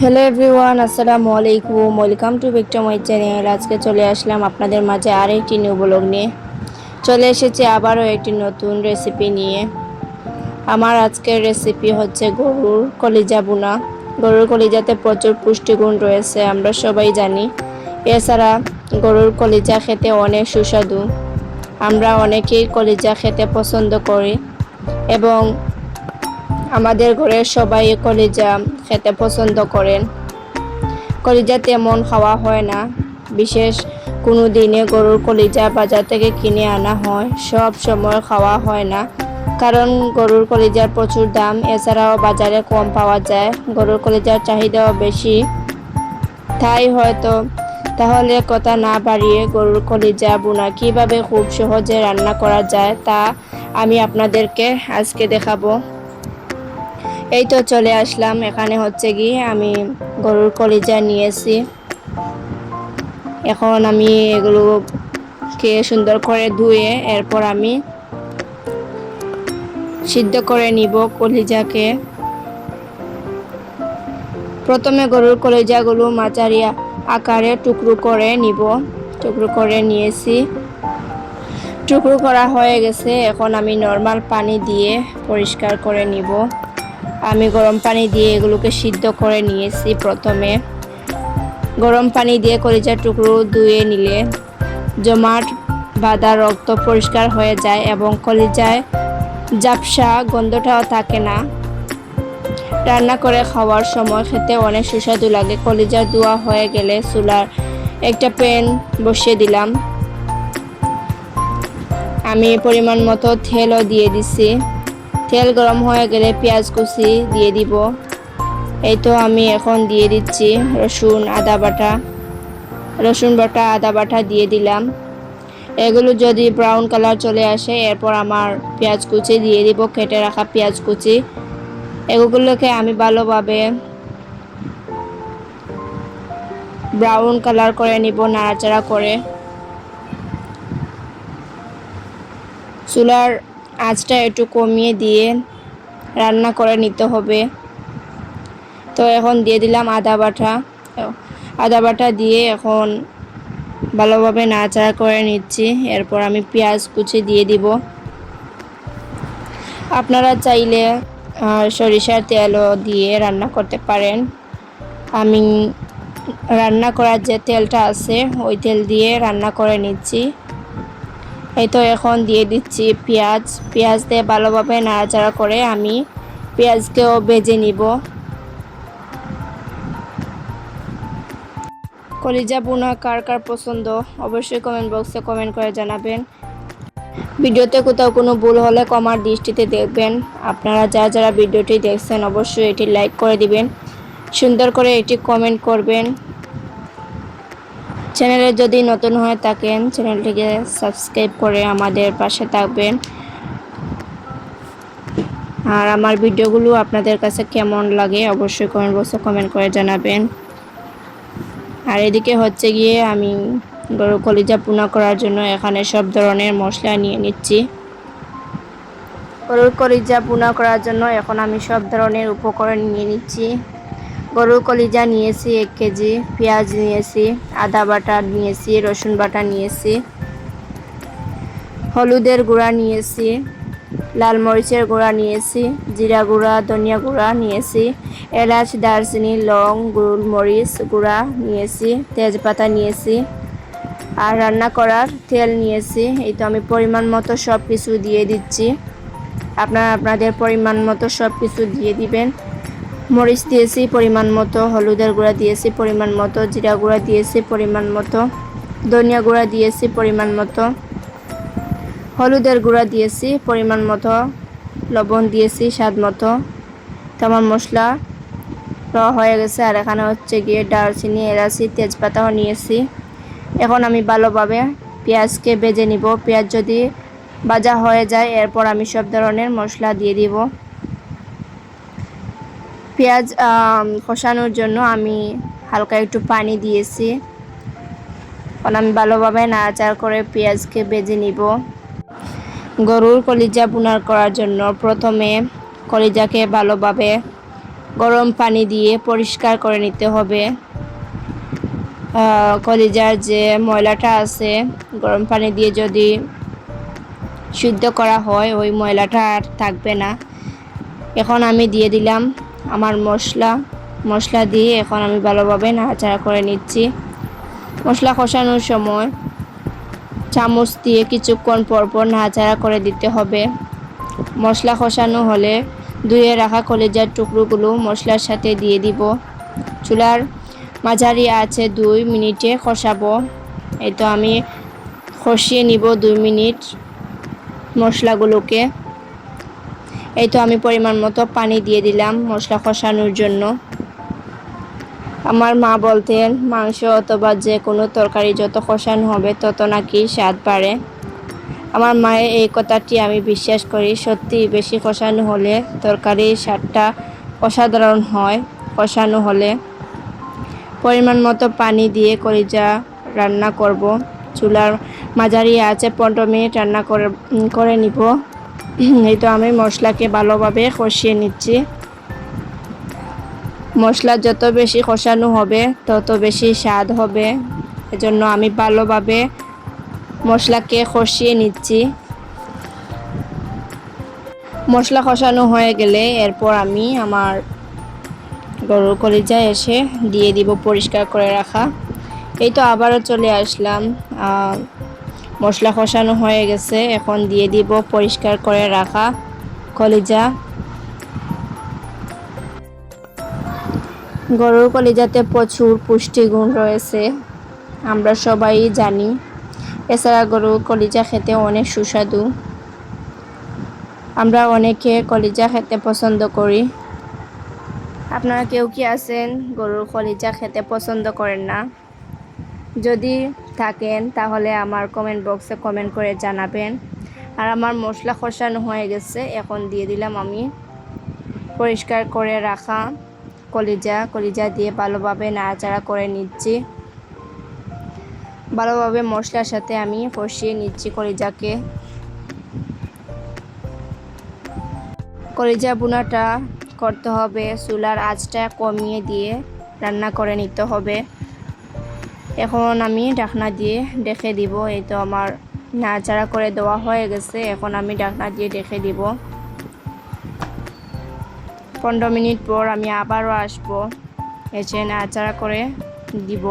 Hello everyone আসসালামু আলাইকুম welcome to Victor my channel আজকে চলে আসলাম আপনাদের মাঝে আর একটি নিউ ব্লগ নিয়ে। চলে এসেছি আবারও একটি নতুন রেসিপি নিয়ে। আমার আজকের রেসিপি হচ্ছে গরুর কলিজা বোনা গরুর কলিজাতে প্রচুর পুষ্টিগুণ রয়েছে, আমরা সবাই জানি। এছাড়া গরুর কলিজা খেতে অনেক সুস্বাদু। আমরা অনেকেই কলিজা খেতে পছন্দ করি। এবং আমাদের ঘরের সবাই কলিজা খেতে পছন্দ করেন। কলিজা তেমন খাওয়া হয় না। বিশেষ কোনো দিনে গরুর কলিজা বাজার থেকে কিনে আনা হয়, সব সময় খাওয়া হয় না। কারণ গরুর কলিজার প্রচুর দাম, এছাড়াও বাজারে কম পাওয়া যায়। গরুর কলিজার চাহিদাও বেশি। তাই হয়তো, তাহলে কথা না বাড়িয়ে গরুর কলিজা বোনা কীভাবে খুব সহজে রান্না করা যায় তা আমি আপনাদেরকে আজকে দেখাবো। এই তো চলে আসলাম। এখানে হচ্ছে কি, আমি গরুর কলিজা নিয়েছি। এখন আমি এগুলোকে সুন্দর করে ধুয়ে এরপর আমি সিদ্ধ করে নিব কলিজাকে। প্রথমে গরুর কলিজাগুলো মাঝারি আকারে টুকরো করে নিব। টুকরো করে নিয়েছি। টুকরো করা হয়ে গেছে। এখন আমি নর্মাল পানি দিয়ে পরিষ্কার করে নিব। আমি গরম পানি দিয়ে এগুলোকে সিদ্ধ করে নিয়েছি প্রথমে। গরম পানি দিয়ে কলিজার টুকরো ধুয়ে নিলে জমাট বাদা রক্ত পরিষ্কার হয়ে যায় এবং কলিজায় জাপসা গন্ধটাও থাকে না। রান্না করে খাওয়ার সময় খেতে অনেক সুস্বাদু লাগে। কলিজা ধোয়া হয়ে গেলে চুলার একটা প্যান বসিয়ে দিলাম। আমি পরিমাণ মতো তেলও দিয়ে দিছি। তেল গরম হয়ে গেলে পেঁয়াজ কুচি দিয়ে দিব। এই তো আমি এখন দিয়ে দিচ্ছি রসুন আদা বাটা। রসুন বাটা, আদা বাটা দিয়ে দিলাম। এগুলো যদি ব্রাউন কালার চলে আসে, এরপর আমার পেঁয়াজ কুচি দিয়ে দিব, কেটে রাখা পেঁয়াজ কুচি। এগুলোকে আমি ভালোভাবে ব্রাউন কালার করে নিব, নাড়াচাড়া করে। চুলার আঁচটা একটু কমিয়ে দিয়ে রান্না করে নিতে হবে। তো এখন দিয়ে দিলাম আদা বাটা। আদা বাটা দিয়ে এখন ভালোভাবে নাড়াচাড়া করে নিচ্ছি। এরপর আমি পেঁয়াজ কুচি দিয়ে দিব। আপনারা চাইলে সরিষার তেলও দিয়ে রান্না করতে পারেন। আমি রান্না করার যে তেলটা আছে, ওই তেল দিয়ে রান্না করে নিচ্ছি। এই তো এখন দিয়ে দিচ্ছি পেঁয়াজ। পেঁয়াজ দিয়ে ভালোভাবে নাড়াচাড়া করে আমি পেঁয়াজকেও বেজে নিব। কলিজা বোনা কার কার পছন্দ অবশ্যই কমেন্ট বক্সে কমেন্ট করে জানাবেন। ভিডিওতে কোথাও কোনো ভুল হলে কমার দৃষ্টিতে দেখবেন। আপনারা যারা যারা ভিডিওটি দেখছেন অবশ্যই এটি লাইক করে দিবেন। সুন্দর করে এটি কমেন্ট করবেন। চ্যানেলে যদি নতুন হয়ে থাকেন, চ্যানেলটিকে সাবস্ক্রাইব করে আমাদের পাশে থাকবেন। আর আমার ভিডিওগুলো আপনাদের কাছে কেমন লাগে অবশ্যই কমেন্ট বক্সে কমেন্ট করে জানাবেন। আর এদিকে হচ্ছে গিয়ে আমি গরু কলিজা পুনা করার জন্য এখানে সব ধরনের মশলা নিয়ে নিচ্ছি। গরুর কলিজা পুনা করার জন্য এখন আমি সব ধরনের উপকরণ নিয়ে নিচ্ছি। গরুর কলিজা নিয়েছি, এক কেজি পেঁয়াজ নিয়েছি, আদা বাটা নিয়েছি, রসুন বাটা নিয়েছি, হলুদের গুঁড়া নিয়েছি, লাল মরিচের গুঁড়া নিয়েছি, জিরা গুঁড়া, ধনিয়া গুঁড়া নিয়েছি, এলাচ, দারচিনি, লং, গোলমরিচ গুঁড়া নিয়েছি, তেজপাতা নিয়েছি আর রান্না করার তেল নিয়েছি। এই তো আমি পরিমাণ মতো সব কিছু দিয়ে দিচ্ছি। আপনারা আপনাদের পরিমাণ মতো সব কিছু দিয়ে দিবেন। মরিচ দিয়েছি, পরিমাণ মতো হলুদের গুঁড়া দিয়েছি, পরিমাণ মতো জিরা গুঁড়া দিয়েছি, পরিমাণ মতো ধনিয়া গুঁড়া দিয়েছি, পরিমাণ মতো হলুদের গুঁড়া দিয়েছি, পরিমাণ মতো লবণ দিয়েছি, স্বাদ মতো। তেমন মশলা র হয়ে গেছে, আর এখানে হচ্ছে গিয়ে দারচিনি, এলাচি, তেজপাতাও নিয়েছি। এখন আমি ভালোভাবে পেঁয়াজকে বেজে নিব। পেঁয়াজ যদি ভাজা হয়ে যায়, এরপর আমি সব ধরনের মশলা দিয়ে দিব। পেঁয়াজ কষানোর জন্য আমি হালকা একটু পানি দিয়েছি। এখন আমি ভালোভাবে নাড়াচাড়া করে পেঁয়াজকে বেজে নিব। গরুর কলিজা বুনার করার জন্য প্রথমে কলিজাকে ভালোভাবে গরম পানি দিয়ে পরিষ্কার করে নিতে হবে। কলিজার যে ময়লাটা আছে, গরম পানি দিয়ে যদি শুদ্ধ করা হয়, ওই ময়লাটা আর থাকবে না। এখন আমি দিয়ে দিলাম আমার মশলা মশলা দিয়ে এখন আমি ভালোভাবে নাড়াচাড়া করে নিচ্ছি। মশলা কষানোর সময় চামচ দিয়ে কিছুক্ষণ পরপর নাড়াচাড়া করে দিতে হবে। মশলা কষানো হলে ধুয়ে রাখা কলেজার টুকরোগুলো মশলার সাথে দিয়ে দিব। চুলার মাঝারি আছে দুই মিনিটে কষাবো। এই তো আমি কষিয়ে নিব দুই মিনিট মশলাগুলোকে। এই তো আমি পরিমাণ মতো পানি দিয়ে দিলাম মশলা কষানোর জন্য। আমার মা বলতেন, মাংস অথবা যে কোনো তরকারি যত কষানো হবে তত নাকি স্বাদ বাড়ে। আমার মায়ের এই কথাটি আমি বিশ্বাস করি, সত্যি বেশি কষানো হলে তরকারির স্বাদটা অসাধারণ হয় কষানো হলে। পরিমাণ মতো পানি দিয়ে কলিজা রান্না করব। চুলার মাঝারি আছে পনেরো মিনিট রান্না করে করে নিব। এই তো আমি মশলাকে ভালোভাবে কষিয়ে নিচ্ছি। মশলা যত বেশি কষানো হবে, তত বেশি স্বাদ হবে। এজন্য আমি ভালোভাবে মশলাকে কষিয়ে নিচ্ছি। মশলা কষানো হয়ে গেলে এরপর আমি আমার গরুর কলিজা এসে দিয়ে দিব পরিষ্কার করে রাখা। এই তো আবারও চলে আসলাম মশলা কষানো হয়ে গেছে। এখন দিয়ে দিব পরিষ্কার করে রাখা কলিজা। গরুর কলিজাতে প্রচুর পুষ্টিগুণ রয়েছে, আমরা সবাই জানি। এছাড়া গরুর কলিজা খেতে অনেক সুস্বাদু। আমরা অনেকে কলিজা খেতে পছন্দ করি। আপনারা কেউ কি আছেন গরুর কলিজা খেতে পছন্দ করেন না? যদি থাকেন, তাহলে আমার কমেন্ট বক্সে কমেন্ট করে জানাবেন। আর আমার মশলা কষানো হয়ে গেছে, এখন দিয়ে দিলাম আমি পরিষ্কার করে রাখা কলিজা। কলিজা দিয়ে ভালোভাবে নাড়াচাড়া করে নিচ্ছি। ভালোভাবে মশলার সাথে আমি কষিয়ে নিচ্ছি কলিজাকে। কলিজা বোনাটা করতে হবে, চুলার আঁচটা কমিয়ে দিয়ে রান্না করে নিতে হবে। এখন আমি ঢাকনা দিয়ে ডেকে দিব, এই তো আমার নাড়াচাড়া করে দেওয়া হয়ে গেছে, এখন আমি ঢাকনা দিয়ে ডেকে দিব। পনেরো মিনিট পর আমি আবারও আসব, এসে নাড়াচাড়া করে দিব।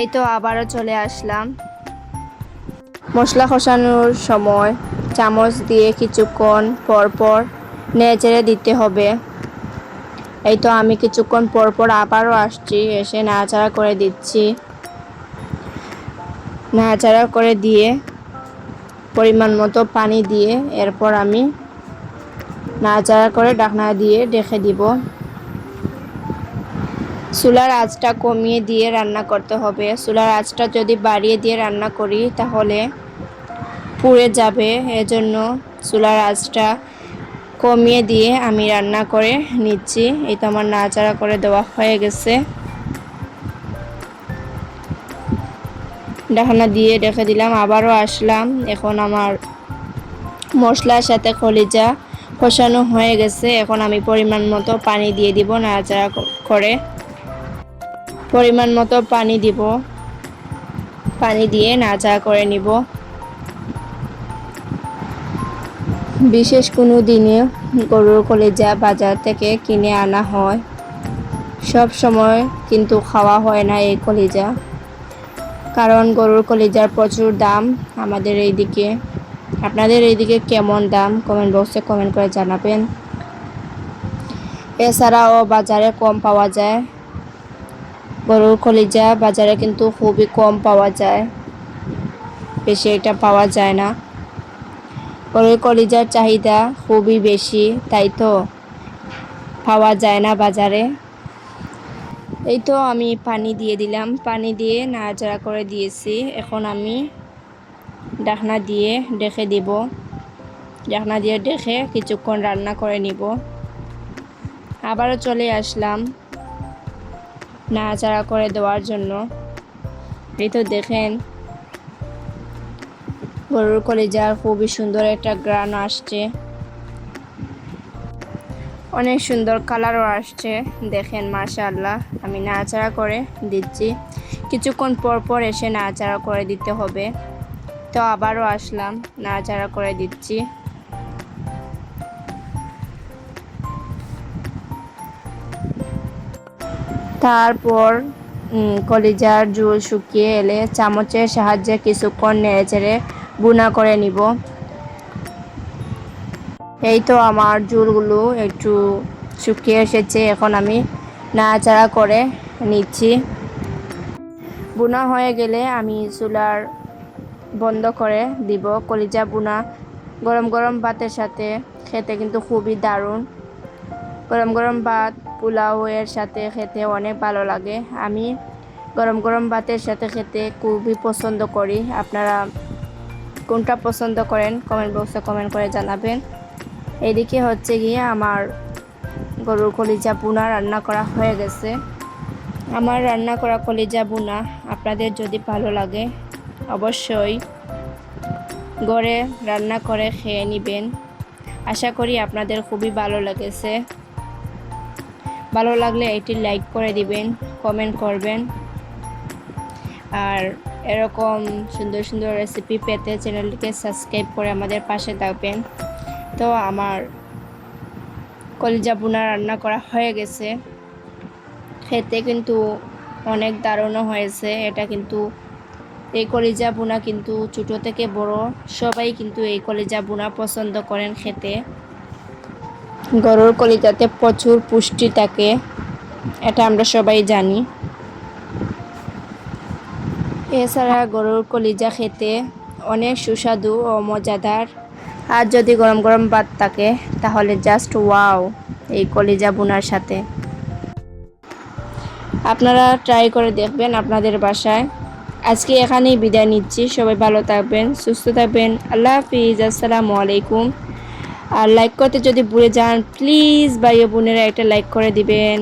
এই তো আবারও চলে আসলাম। মশলা কষানোর সময় চামচ দিয়ে কিছুক্ষণ পর পর নেড়ে দিতে হবে। এই তো আমি কিছুক্ষণ পর পর আবারও আসছি, এসে নাড়াচাড়া করে দিচ্ছি। নাড়াচাড়া করে দিয়ে, পরিমাণ মতো পানি দিয়ে এরপর আমি নাড়াচাড়া করে ডাকনা দিয়ে রেখে দিব। চুলার আঁচটা কমিয়ে দিয়ে রান্না করতে হবে। চুলার আঁচটা যদি বাড়িয়ে দিয়ে রান্না করি তাহলে পুড়ে যাবে। এজন্য চুলার আঁচটা কমিয়ে দিয়ে আমি রান্না করে নিচ্ছি। এই তো আমার নাড়াচাড়া করে দেওয়া হয়ে গেছে। ডাকনা দিয়ে রেখে দিলাম, আবারও আসলাম। এখন আমার মশলার সাথে কলিজা কষানো হয়ে গেছে। এখন আমি পরিমাণ মতো পানি দিয়ে দিব নাড়াচাড়া করে। পরিমাণ মতো পানি দিব। পানি দিয়ে নাড়াচাড়া করে নিব। বিশেষ কোনো দিনে গরুর কলিজা বাজার থেকে কিনে আনা হয়। সব সময় কিন্তু খাওয়া হয় না এই কলিজা। কারণ গরুর কলিজার প্রচুর দাম আমাদের এইদিকে। আপনাদের এইদিকে কেমন দাম? কমেন্ট বক্সে কমেন্ট করে জানাবেন। এছাড়াও বাজারে কম পাওয়া যায়। গরুর কলিজা বাজারে কিন্তু খুবই কম পাওয়া যায়। বেশি এটা পাওয়া যায় না। গরুর কলিজার চাহিদা খুবই বেশি, তাই তো? পাওয়া যায় না বাজারে। এই তো আমি পানি দিয়ে দিলাম। পানি দিয়ে নাড়াচাড়া করে দিয়েছি। এখন আমি ডাকনা দিয়ে ডেকে দিব। ডাকনা দিয়ে ডেকে কিছুক্ষণ রান্না করে নিব। আবারও চলে আসলাম নাড়াচাড়া করে দেওয়ার জন্য। এই তো দেখেন গরুর কলিজার খুবই সুন্দর একটা গ্রান আসছে। অনেক সুন্দর কালারও আসছে, দেখেন মাশাআল্লাহ। আমি নাড়াচাড়া করে দিচ্ছি। কিছুক্ষণ পর পর এসে নাড়াচাড়া করে দিতে হবে। তো আবারও আসলাম, নাড়াচাড়া করে দিচ্ছি। তারপর কলিজার জুল শুকিয়ে এলে চামচের সাহায্যে কিছুক্ষণ নেড়ে চেড়ে বুনা করে নিব। এই তো আমার জুলগুলো একটু শুকিয়ে এসেছে, এখন আমি নাড়াচাড়া করে নিচ্ছি। বুনা হয়ে গেলে আমি চুলার বন্ধ করে দিব। কলিজা বুনা গরম গরম ভাতের সাথে খেতে কিন্তু খুবই দারুণ। গরম গরম ভাত, পোলাও এর সাথে খেতে অনেক ভালো লাগে। আমি গরম গরম ভাতের সাথে খেতে খুবই পছন্দ করি। আপনারা কোনটা পছন্দ করেন কমেন্ট বক্সে কমেন্ট করে জানাবেন। এদিকে হচ্ছে গিয়ে আমার গরুর কলিজা বুনা রান্না করা হয়ে গেছে। আমার রান্না করা কলিজা বুনা আপনাদের যদি ভালো লাগে, অবশ্যই গড়ে রান্না করে খেয়ে নেবেন। আশা করি আপনাদের খুবই ভালো লেগেছে। ভালো লাগলে এটি লাইক করে দিবেন কমেন্ট করবেন। আর এরকম সুন্দর সুন্দর রেসিপি পেতে চ্যানেলটিকে সাবস্ক্রাইব করে আমাদের পাশে থাকবেন। তো আমার কলিজা বোনা রান্না করা হয়ে গেছে। খেতে কিন্তু অনেক দারুণও হয়েছে। এটা কিন্তু এই কলিজা বোনা কিন্তু ছোটো থেকে বড় সবাই কিন্তু এই কলিজা বোনা পছন্দ করেন খেতে। গরুর কলিজাতে প্রচুর পুষ্টি থাকে, এটা আমরা সবাই জানি। এছাড়া গরুর কলিজা খেতে অনেক সুস্বাদু ও মজাদার। আর যদি গরম গরম ভাত থাকে, তাহলে জাস্ট ওয়াও এই কলিজা বুনার সাথে। আপনারা ট্রাই করে দেখবেন আপনাদের বাসায়। আজকে এখানেই বিদায় নিচ্ছি। সবাই ভালো থাকবেন, সুস্থ থাকবেন। আল্লাহ হাফিজ। আসসালামু আলাইকুম। আর লাইক করতে যদি ভুলে যান প্লিজ ভাই বোনেরা একটা লাইক করে দিবেন।